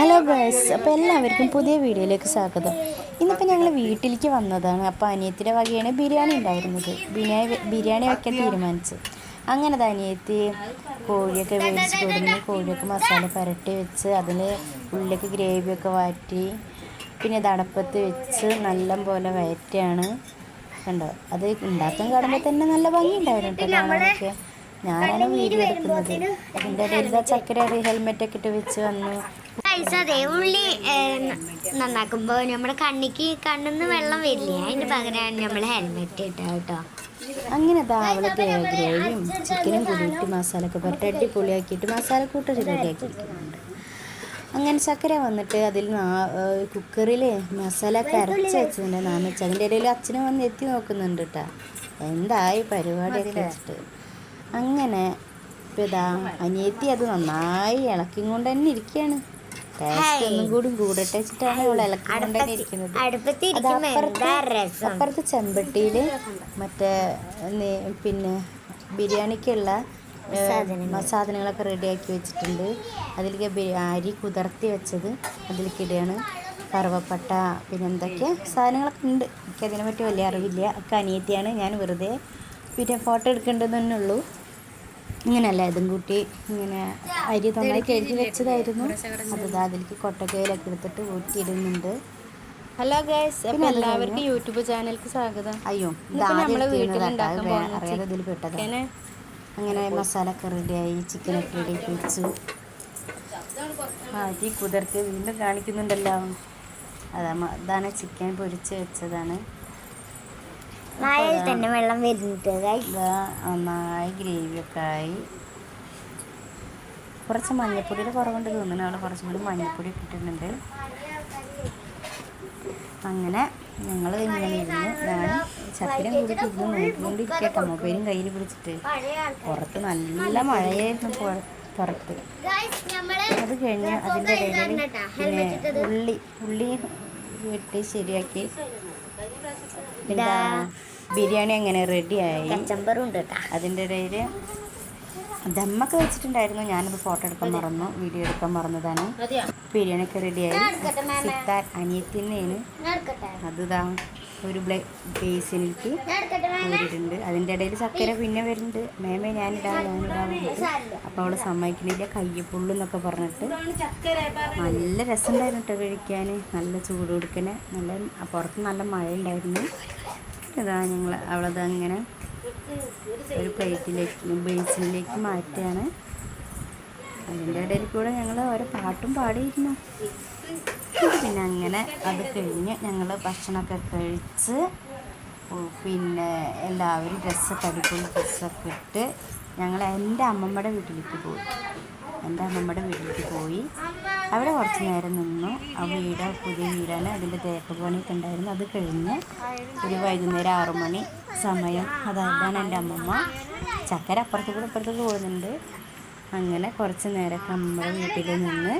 Hello girls അപ്പോൾ എല്ലാവർക്കും പുതിയ വീഡിയോയിലേക്ക് സ്വാഗതം. ഇന്നിപ്പോൾ ഞങ്ങൾ വീട്ടിലേക്ക് വന്നതാണ്. അപ്പോൾ അനിയത്തിന്റെ വകയാണ് ബിരിയാണി ഉണ്ടായിരുന്നത്. ബിരിയാണി ബിരിയാണി വയ്ക്കാൻ തീരുമാനിച്ചു. അങ്ങനെ അനിയത്തി കോഴിയൊക്കെ വേടിച്ച് കൊടുന്ന് കോഴിയൊക്കെ മസാല പുരട്ടി വെച്ച് അതിൽ ഉള്ളിലേക്ക് ഗ്രേവിയൊക്കെ വാറ്റി പിന്നെ തടപ്പത്ത് വെച്ച് നല്ല പോലെ വയറ്റാണ് കണ്ടോ? അത് ഉണ്ടാക്കാൻ കാണുമ്പോൾ തന്നെ നല്ല ഭംഗി ഉണ്ടായിരുന്നു കേട്ടോ കാണാനൊക്കെ ഞാനാണ് വീഡിയോ എടുക്കുന്നത്. അതിന്റെ ഇടയിൽ ചക്കര ഹെൽമെറ്റ് ഒക്കെ ഇട്ട് വെച്ച് വന്നു. അതെ ഉള്ളി നന്നാക്കുമ്പോൾ നമ്മുടെ കണ്ണിക്ക് കണ്ണിന്ന് വെള്ളം വരില്ല? അതിന് പകരമാണ് നമ്മൾ ഹെൽമെറ്റ് ഇട്ട കേട്ടോ. അങ്ങനെ ദാ അവൾ ഗ്രേവിയും ചിക്കനും കൂടിയിട്ട് മസാല ഒക്കെ പുരട്ടി അടിപൊളിയാക്കിയിട്ട് മസാല കൂട്ടർ റെഡിയാക്കി വെക്കുന്നുണ്ട് അങ്ങനെ ചക്കര വന്നിട്ട് അതിൽ കുക്കറിൽ മസാല ഒക്കെ അരച്ച് നാന്ന് വെച്ചാൽ അതിന്റെ ഇടയിൽ അച്ഛനും വന്ന് എത്തി നോക്കുന്നുണ്ട് കേട്ടോ എന്തായി പരിപാടിയൊക്കെ വെച്ചിട്ട്. അങ്ങനെ ഇപ്പം ഇതാ അനിയത്തി അത് നന്നായി ഇളക്കി കൊണ്ട് തന്നെ ഇരിക്കുകയാണ്. ടേസ്റ്റ് ഒന്നും കൂടി കൂടട്ടെ വെച്ചിട്ടാണ് അപ്പുറത്ത് ചെമ്പട്ടിയിൽ അപ്പുറത്ത് ചെമ്പട്ടിയിൽ മറ്റേ പിന്നെ ബിരിയാണിക്കുള്ള സാധനങ്ങളൊക്കെ റെഡി സാധനങ്ങളൊക്കെ റെഡിയാക്കി വെച്ചിട്ടുണ്ട്. അതിലേക്ക് അരി കുതിർത്തി വെച്ചത് അതിലേക്ക് ഇടുകയാണ് കറുവപ്പട്ട പിന്നെ എന്തൊക്കെ സാധനങ്ങളൊക്കെ ഉണ്ട്. എനിക്ക് അതിനെ പറ്റി വലിയ അറിവില്ല. ഒക്കെ അനിയത്തിയാണ്. ഞാൻ വെറുതെ പിന്നെ ഫോട്ടോ എടുക്കേണ്ടതെന്നുള്ളൂ ഉള്ളൂ. ഇങ്ങനെയല്ല ഇതും കൂട്ടി ഇങ്ങനെ അരി നന്നായി കഴുകി വെച്ചതായിരുന്നു. അത് അതിലേക്ക് കൊട്ടക്കയിലൊക്കെ എടുത്തിട്ട് ഊറ്റിയിടുന്നുണ്ട്. ഹലോ ഗൈസ് എല്ലാവർക്കും യൂട്യൂബ് ചാനലിലേക്ക് സ്വാഗതം. അയ്യോ അറിയാതെ ഇതിൽ പെട്ടത്? അങ്ങനെ മസാല ഒക്കെ റെഡിയായി ചിക്കനൊക്കെ റെഡിയാക്കി വെച്ചു അരി കുതിർത്ത് വീണ്ടും കാണിക്കുന്നുണ്ടല്ലോ. അതാ അതാണ് ചിക്കൻ പൊരിച്ച് വെച്ചതാണ്. മഴയിൽ തന്നെ വെള്ളം വരുന്നുണ്ട് നന്നായി ഗ്രേവിയൊക്കെ ആയി. കുറച്ച് മഞ്ഞപ്പൊടിയുടെ കുറവുണ്ട് തോന്നുന്നു. അവിടെ കുറച്ചും കൂടി മഞ്ഞപ്പൊടി ഇട്ടിട്ടുണ്ട്. അങ്ങനെ ഞങ്ങൾ ഇങ്ങനെ ഇരുന്ന് ഞാൻ ചക്കരം കൂടി ഇരുന്ന് നോക്കിക്കൊണ്ടിരിക്കട്ടെ മൊബൈലും കയ്യിൽ പിടിച്ചിട്ട്. പുറത്ത് നല്ല മഴയായിരുന്നു പുറ- പുറത്ത്. അത് കഴിഞ്ഞ് അതിന്റെ ഇടയിൽ പിന്നെ ഉള്ളി ഉള്ളി വെട്ടി ശരിയാക്കി. പിന്നെ ബിരിയാണി അങ്ങനെ റെഡിയായി. ഉണ്ട് അതിന്റെ ഇടയിൽ ദമ്മൊക്കെ വെച്ചിട്ടുണ്ടായിരുന്നു. ഞാനത് ഫോട്ടോ എടുക്കാൻ മറന്നു. വീഡിയോ എടുക്കാൻ മറന്നതാണ്. ബിരിയാണി ഒക്കെ റെഡിയായി. സിത്താർ അത് ഇതാ ഒരു ബ്ലേ ബേസിനിലേക്ക് കൂടിയിട്ടുണ്ട് അതിന്റെ ഇടയിൽ ചക്കര പിന്നെ വരുന്നുണ്ട്. മേമേ ഞാനിടാം ഞാനിടാൻ പറഞ്ഞിട്ട് അപ്പോൾ അവൾ സമ്മതിക്കുന്നില്ല. കയ്യപ്പുള്ളു എന്നൊക്കെ പറഞ്ഞിട്ട് നല്ല രസമുണ്ടായിരുന്നു കേട്ടോ കഴിക്കാൻ. നല്ല ചൂട് കൊടുക്കണേ നല്ല പുറത്ത് നല്ല മഴ ഉണ്ടായിരുന്നു ഇതാ ഞങ്ങൾ അവളത് അങ്ങനെ ഒരു പ്ലേറ്റിലേക്ക് ബേസിനിലേക്ക് മാറ്റുകയാണ്. അതിന്റെ ഇടയിൽ കൂടെ ഞങ്ങൾ ഓരോ പാട്ടും പാടിയിരുന്നു. പിന്നെ അങ്ങനെ അത് കഴിഞ്ഞ് ഞങ്ങൾ ഭക്ഷണമൊക്കെ കഴിച്ച് പിന്നെ എല്ലാവരും ഡ്രസ്സൊക്കെ അടിപൊളി ഡ്രസ്സൊക്കെ ഇട്ട് ഞങ്ങൾ എന്റെ അമ്മമ്മയുടെ വീട്ടിലേക്ക് പോയി. എന്റെ അമ്മമ്മയുടെ വീട്ടിലേക്ക് പോയി. അവിടെ കുറച്ച് നേരം നിന്നു. ആ വീട് പുതിയ വീടാണ്. അതിന്റെ തേപ്പ് പണിയൊക്കെ ഉണ്ടായിരുന്നു. അത് കഴിഞ്ഞ് ഒരു വൈകുന്നേരം ആറു മണി സമയം. അതാണ് എന്റെ അമ്മമ്മ. ചക്കര അപ്പുറത്ത് കൂടെ ഇപ്പുറത്തേക്ക് പോകുന്നുണ്ട്. അങ്ങനെ കുറച്ച് നേരമൊക്കെ നമ്മുടെ വീട്ടിൽ നിന്ന്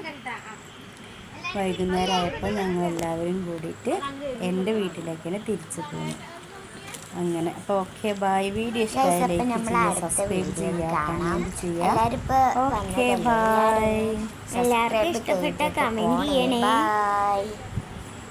വൈകുന്നേരം ആയപ്പോൾ ഞങ്ങൾ എല്ലാവരും കൂടിയിട്ട് എന്റെ വീട്ടിലേക്കാണ് തിരിച്ചു പോകുന്നു അങ്ങനെ. അപ്പോൾ ഓക്കെ ബൈ വീഡിയോ Guys, ഇഷ്ടമായി നമ്മൾ അടുത്ത സബ്സ്ക്രൈബ് ചെയ്യുക കാണാം. കമന്റ് ചെയ്യുക എല്ലാവരും ഓക്കെ ബൈ ഇഷ്ടപ്പെട്ട കമന്റ് ചെയ്യണേ. ബൈ